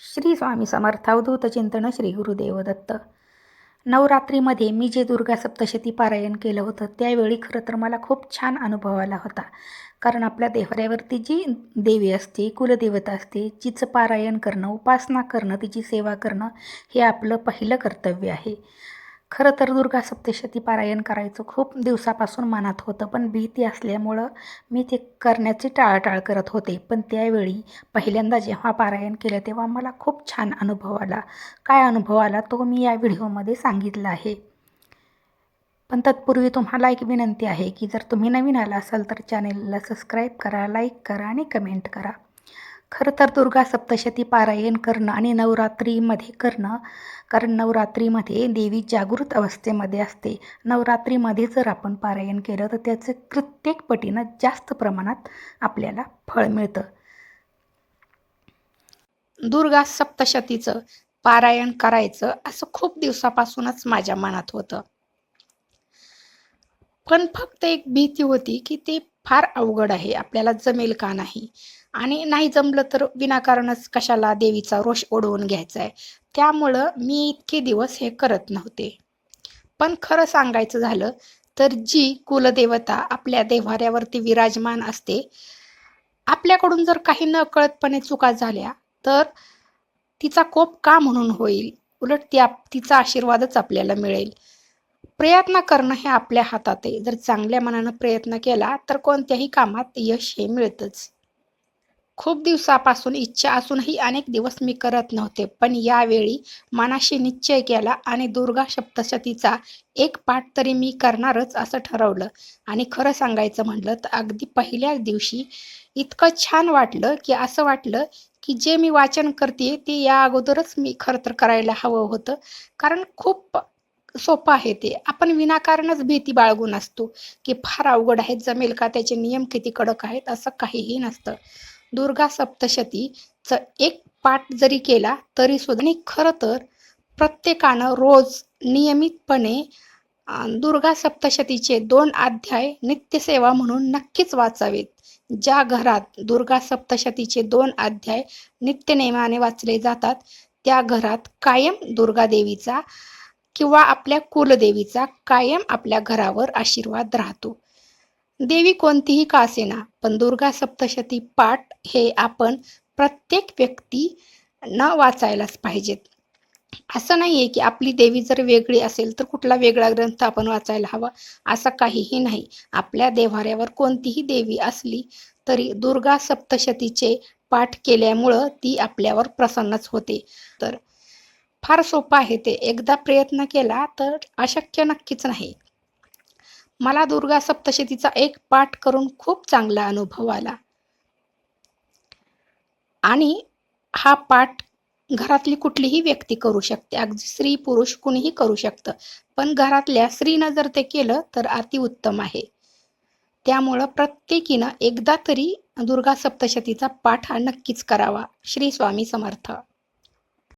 श्री स्वामी समर्थ अवधूत चिंतन श्री गुरुदेव दत्त. नवरात्रीमध्ये मी जे दुर्गा सप्तशती पारायण केलं होतं त्यावेळी खरं तर मला खूप छान अनुभव आला होता. कारण आपल्या देवऱ्यावरती जी देवी असते कुलदेवता असते जिचं पारायण करणं उपासना करणं तिची सेवा करणं हे आपलं पहिलं कर्तव्य आहे. खरं तर दुर्गा सप्तशती पारायण करायचं खूप दिवसापासून मनात होतं पण भीती असल्यामुळं मी ते करण्याची टाळाटाळ करत होते. पण त्यावेळी पहिल्यांदा जेव्हा पारायण केलं तेव्हा मला खूप छान अनुभव आला. काय अनुभव आला तो मी या व्हिडिओमध्ये सांगितला आहे. पण तत्पूर्वी तुम्हाला एक विनंती आहे की जर तुम्ही नवीन आला असाल तर चॅनेलला सबस्क्राईब करा लाईक करा आणि कमेंट करा. खरं तर दुर्गा सप्तशती पारायण करणं आणि नवरात्रीमध्ये करणं कारण नवरात्रीमध्ये देवी जागृत अवस्थेमध्ये असते. नवरात्रीमध्ये जर आपण पारायण केलं तर त्याचं प्रत्येक पटीनं जास्त प्रमाणात आपल्याला फळ मिळतं. दुर्गा सप्तशतीचं पारायण करायचं असं खूप दिवसापासूनच माझ्या मनात होतं. पण फक्त एक भीती होती की ते फार अवघड आहे आपल्याला जमेल का नाही? आणि नाही जमलं तर विनाकारणच कशाला देवीचा रोष ओढवून घ्यायचा आहे त्यामुळं मी इतके दिवस हे करत नव्हते. पण खरं सांगायचं झालं तर जी कुलदेवता आपल्या देव्हाऱ्यावरती विराजमान असते आपल्याकडून जर काही नकळतपणे चुका झाल्या तर तिचा कोप का म्हणून होईल? उलट ती आप तिचा आशीर्वादच आपल्याला मिळेल. प्रयत्न करणं हे आपल्या हातात आहे जर चांगल्या मनानं प्रयत्न केला तर कोणत्याही कामात यश हे मिळतंच. खूप दिवसापासून इच्छा असूनही अनेक दिवस मी करत नव्हते. पण यावेळी मनाशी निश्चय केला आणि दुर्गा सप्तशतीचा एक पाठ तरी मी करणारच असं ठरवलं. आणि खरं सांगायचं म्हटलं तर अगदी पहिल्याच दिवशी इतकं छान वाटलं की असं वाटलं की जे मी वाचन करते ते या अगोदरच मी खरं तर करायला हवं होतं. कारण खूप सोपं आहे ते. आपण विनाकारणच भीती बाळगून असतो की फार अवघड आहे जमेल का त्याचे नियम किती कडक आहेत असं काहीही नसतं. दुर्गा सप्तशतीचं एक पाठ जरी केला तरी सुद्धा आणि खरं तर प्रत्येकानं रोज नियमितपणे दुर्गा सप्तशतीचे दोन अध्याय नित्यसेवा म्हणून नक्कीच वाचावेत. ज्या घरात दुर्गा सप्तशतीचे दोन अध्याय नित्यनेमाने वाचले जातात त्या घरात कायम दुर्गा देवीचा किंवा आपल्या कुलदेवीचा कायम आपल्या घरावर आशीर्वाद राहतो. देवी कोणतीही का असेना पण दुर्गा सप्तशती पाठ हे आपण प्रत्येक व्यक्ती न वाचायलाच पाहिजेत. असं नाही आहे की आपली देवी जर वेगळी असेल तर कुठला वेगळा ग्रंथ आपण वाचायला हवा असं काहीही नाही. आपल्या देव्हाऱ्यावर कोणतीही देवी असली तरी दुर्गा सप्तशतीचे पाठ केल्यामुळं ती आपल्यावर प्रसन्नच होते. तर फार सोपं आहे ते. एकदा प्रयत्न केला तर अशक्य नक्कीच नाही. मला दुर्गा सप्तशतीचा एक पाठ करून खूप चांगला अनुभव आला. आणि हा पाठ घरातली कुठलीही व्यक्ती करू शकते. अगदी स्त्री पुरुष कुणीही करू शकतं. पण घरातल्या स्त्रीनं जर ते केलं तर अतिउत्तम आहे. त्यामुळं प्रत्येकीनं एकदा तरी दुर्गा सप्तशतीचा पाठ हा नक्कीच करावा. श्री स्वामी समर्थ.